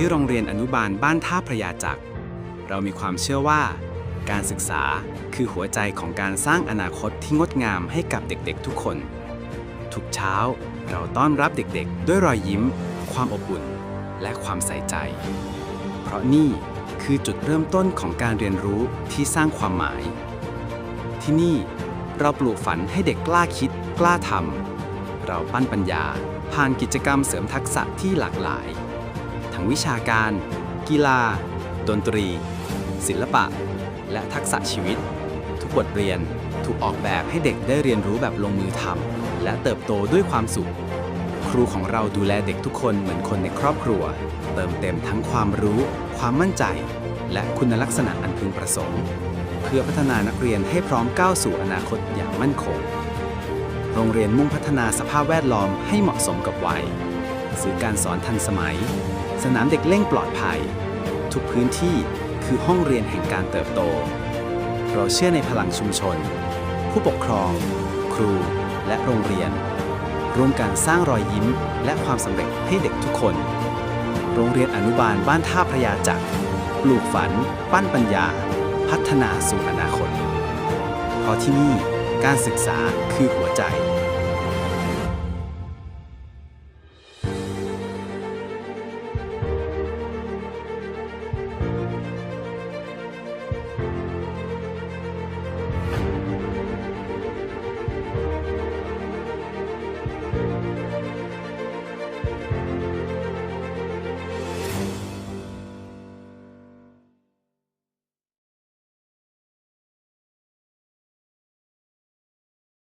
ที่โรงเรียนอนุบาลบ้านท่าพระยาจักร เรามีความเชื่อว่า การศึกษาคือหัวใจของการสร้างอนาคตที่งดงามให้กับเด็กๆทุกคน ทุกเช้าเราต้อนรับเด็กๆ ด้วยรอยยิ้ม ความอบอุ่น และความใส่ใจ เพราะนี่คือจุดเริ่มต้นของการเรียนรู้ที่สร้างความหมาย ที่นี่เราปลูกฝันให้เด็กกล้าคิด กล้าทำเราปั้นปัญญา ผ่านกิจกรรมเสริมทักษะที่หลากหลาย ทั้งวิชาการ กีฬา ดนตรี ศิลปะ และทักษะชีวิต ทุกบทเรียนถูกออกแบบให้เด็กได้เรียนรู้แบบลงมือทำและเติบโตด้วยความสุข ครูของเราดูแลเด็กทุกคนเหมือนคนในครอบครัว เติมเต็มทั้งความรู้ ความมั่นใจ และคุณลักษณะอันพึงประสงค์ เพื่อพัฒนานักเรียนให้พร้อมก้าวสู่อนาคตอย่างมั่นคงโรงเรียนมุ่งพัฒนาสภาพแวดล้อมให้เหมาะสมกับวัยสื่อการสอนทันสมัย สนามเด็กเล่นปลอดภัย ทุกพื้นที่คือห้องเรียนแห่งการเติบโต เราเชื่อในพลังชุมชน ผู้ปกครอง ครู และโรงเรียน ร่วมกันสร้างรอยยิ้มและความสำเร็จให้เด็กทุกคน โรงเรียนอนุบาลบ้านท่าพระยาจักรปลูกฝัน ปั้นปัญญา พัฒนาสู่อนาคต เพราะที่นี่การศึกษาคือหัวใจ